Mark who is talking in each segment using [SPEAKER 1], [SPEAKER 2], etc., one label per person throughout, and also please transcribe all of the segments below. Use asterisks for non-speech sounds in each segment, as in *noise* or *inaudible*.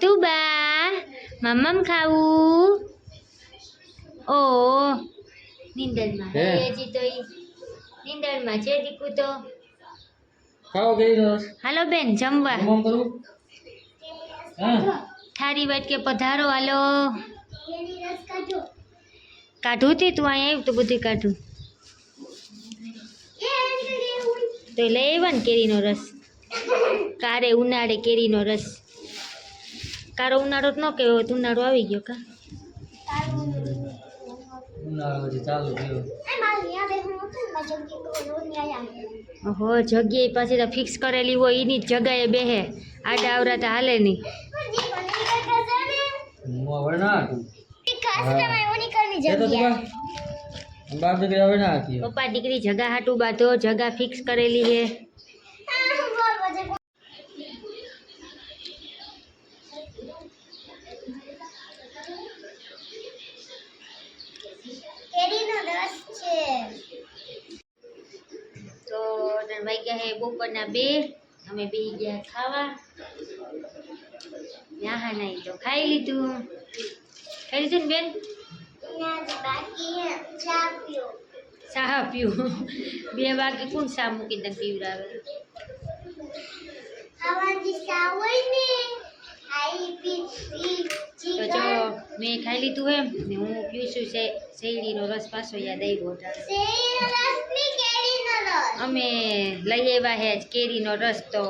[SPEAKER 1] તું બા મમ્મમ ખાવું? ઓ નિંદરમાં? હજી તો નીંદરમાં છે દીકુ તો.
[SPEAKER 2] ખાઓ ગઈ
[SPEAKER 1] હાલો બેન જમવા.
[SPEAKER 2] મમ કરું? હા.
[SPEAKER 1] થારી વાટ કે પધારો હાલો. કાઢું. તે તું અહીંયા આવ્યું તો બધું કાઢું. તો લઈ આવ્યા ને કેરીનો રસ. કારે ઉનાળે કેરીનો રસ. કારો ઉનાળો ન કહેવો તો ઉનાળો આવી ગયો કા? હો જગ્યાએ પાછી તો ફિક્સ કરેલી હોય એની જ જગાએ બેહે. આડા આવરા તો હાલે નહીં.
[SPEAKER 2] મુવા તો દીકરી હવે ના હતી
[SPEAKER 1] પપ્પા દીકરી જગા હાટું બાંધો જગા ફિક્સ કરેલી છે. તો વાગ્યા હે બપોરના બે અમે બે ગયા ખાવા. નાહા નહીં તો ખાઈ લીધું. ખાઈ લીધું ને બેન? ચા પીવું બે વાગે કોણ ચા મૂકીને પીવડાવે? તો જો મેં ખાઈ લીધું એમ ને હું પીશું છું શેરડીનો રસ પાછો યાદ આવ્યો અમે લઈ આવ્યા હે જ કેરીનો રસ તો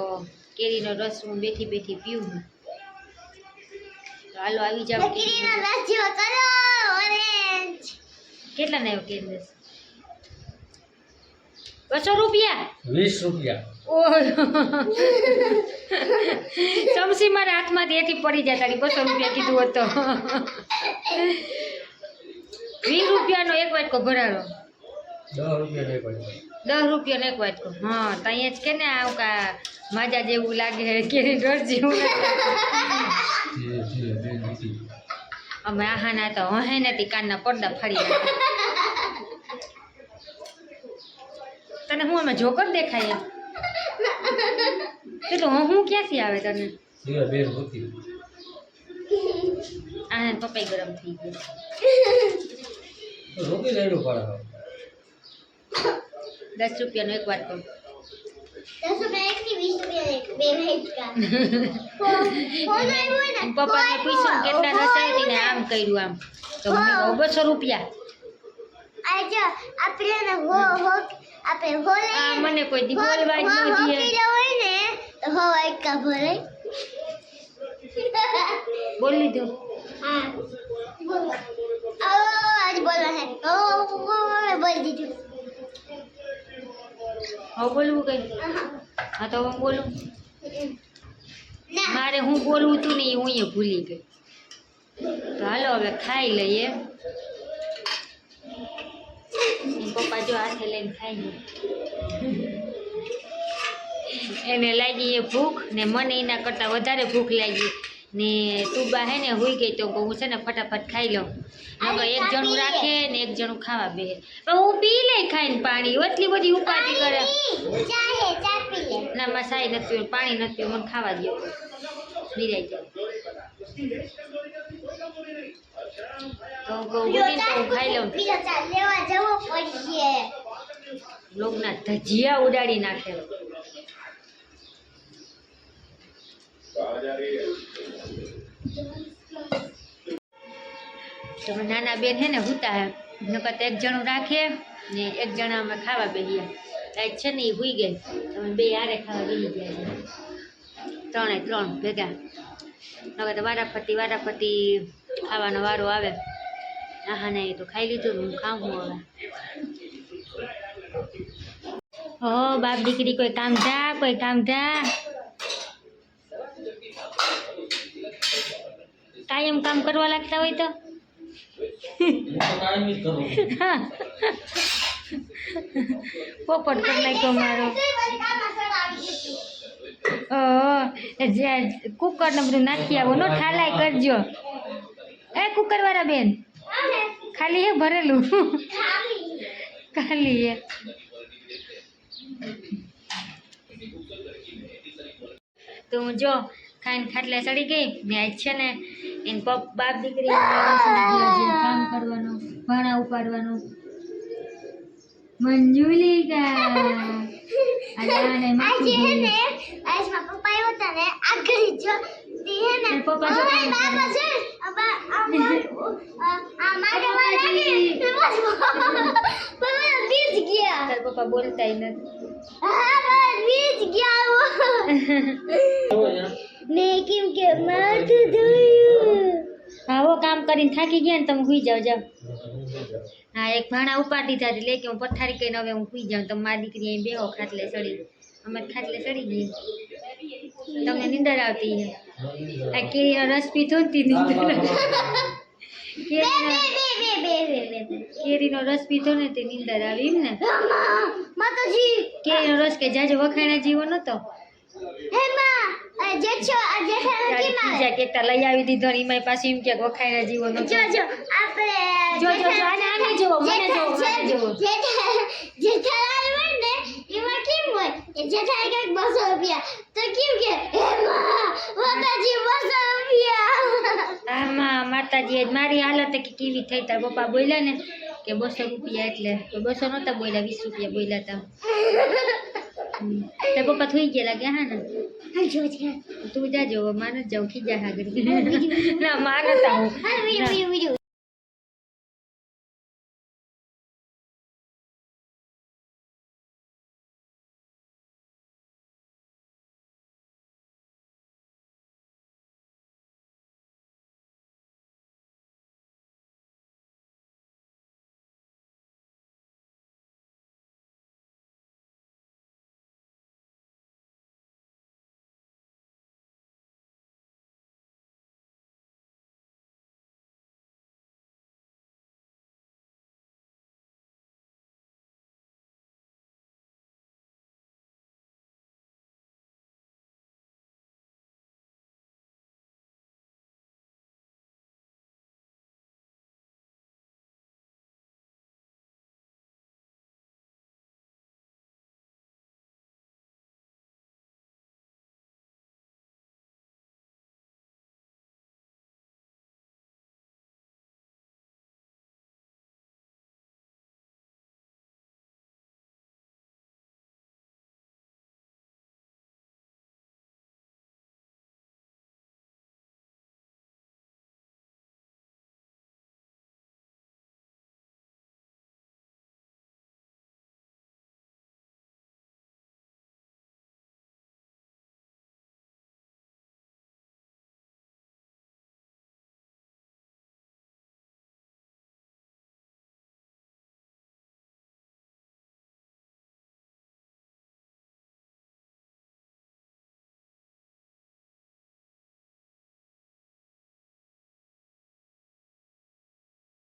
[SPEAKER 1] કેરીનો રસ હું બેઠી બેઠી પીવું તો હાલો આવી જાવ કેરીનો રસ. કેટલા ના આવ્યો કેરી બસો રૂપિયા?
[SPEAKER 2] વીસ રૂપિયા.
[SPEAKER 1] ચમસી મારા હાથમાંથી એથી પડી જાય તારી બસો રૂપિયા કીધું હતો વીસ રૂપિયાનો એક વાટકો ભરાડો
[SPEAKER 2] દસ
[SPEAKER 1] રૂપિયાનો એક વાટકો. હા તો અહીંયા જ કે ને આવું કા માજા જેવું લાગે કેરી રસ જેવું અમે આહાના તો હે નથી કાનના પડદા ફાડી. તને હું અમે જોકર દેખાય કેટલું તો હું હું ક્યાંથી આવે તને? આને પપ્પાઈ ગરમ થઈ ગયો.
[SPEAKER 2] રોકી લેવું પડે.
[SPEAKER 1] દસ રૂપિયાનો એક વાટકો *laughs* પપ્પાને પૂછ્યું કેટલા રસાય કર્યું આમ. તો મને કહું બસો રૂપિયા. આ મને કોઈ દી બોલવા જ ન દે. બોલ દીધું. હવે બોલવું કઈ? હા તો હું બોલું? મારે હું બોલવું તું ને હું એ ભૂલી ગઈ. તો હાલો હવે ખાઈ લઈએ. પપ્પા જો હાથે લઈને ખાઈ એને લાગી એ ભૂખ ને મને એના કરતાં વધારે ભૂખ લાગી. ને તું બા હે ને હોઈ ગઈ તો હું છે ને ફટાફટ ખાઈ લઉં. નકર એક જણું રાખે ને એક જણું ખાવા બે પણ હું પી લે ખાઈને પાણી. એટલી બધી ઉપાધિ કરે. ના માં સાઈ નથી પાણી નથી મને ખાવા દો નિરાઈ જાય. તો હું તો હું ખાઈ લઉં
[SPEAKER 3] લેવા જવું પડશે.
[SPEAKER 1] લોગના ધજિયા ઉડાડી નાખે. તો નાના બેન હે ને હુતા હે. નકર એક જણું રાખીએ ને એક જણા અમે ખાવા બેહીએ. આજ છે ને એ હુઈ ગઈ. અમે બે હારે ખાવા બેસી ગયા છે. ત્રણે ત્રણ ભેગા. નકર તો વારાફરતી વારાફરતી ખાવાનો વારો આવે. આહા ને તો ખાઈ લીધું, હું ખાઉં હું હવે. હો, બાપ દીકરી કોઈ કામ જા, કોઈ કામ જા. કાયમ કામ કરવા લાગતા હોય તો. પોપટ કરી નાખ્યો મારો. કુકર ને બધું નાખી આવો, નો ઠાલાય કરજો. એ કુકર વાળા બેન. ખાલી હે ભરેલું. ખાલી હે. તો હું જો ખાઈને ખાટલે ચડી ગઈ. ને આજ છે ને એને પપ બાપ દીકરી કામ કરવાનું ભાણા ઉપાડવાનું. મંજુલી કા આજે આને
[SPEAKER 3] આજે હે ને આજ મારા પપ્પા
[SPEAKER 1] પપ્પા કામ
[SPEAKER 3] કે માથું ધોયું
[SPEAKER 1] હો કામ કરીને થાકી ગયા ને તમે સુઈ જાઓ જાઓ. હા, એક ભાણા ઉપાડી દીધા લે કે હું પથારી કહીને હવે હું સુઈ જાઉં. તમે મારી દીકરી અહીં બેહો, ખાટલે ચડી. અમે ખાટલે ચડી ગઈ તમને નીંદર આવતી છે આ કેરીનો રસ પીધો ને તે નીંદર કેરીનો રસ પીધો ને તે નીંદર આવી એમ ને?
[SPEAKER 3] માતાજી
[SPEAKER 1] કેરીનો રસ કે જાજો વખાણા જીવો નતો? કેકટા લઈ આવી દીધો ને એમાંય પાછી એમ ક્યાંક વખાણા જેવો નતો.
[SPEAKER 3] જો જો આપણે
[SPEAKER 1] જો, જો, જો, આને, આને જોવો, મને જોવો, મને જોવો.
[SPEAKER 3] જેઠાલાલ હોય ને એમાં કેમ હોય કે જેઠાલાલ કંઈક બસો રૂપિયા તો કેમ કે હે માં માતાજી બસો રૂપિયા
[SPEAKER 1] આમાં માતાજી મારી હાલત કે કેવી થઈ તાર પપ્પા બોલ્યા ને કે બસો રૂપિયા એટલે તો બસો નતા બોલ્યા વીસ રૂપિયા બોલ્યા તા હમ. તાર પપ્પા થઈ ગયા લાગે હા ને
[SPEAKER 3] જો છે
[SPEAKER 1] તું જાજો હવે મારે જ જાઉં ખીજા આગળ ના મારે તા હું
[SPEAKER 3] હા વિડિયો વિડિયો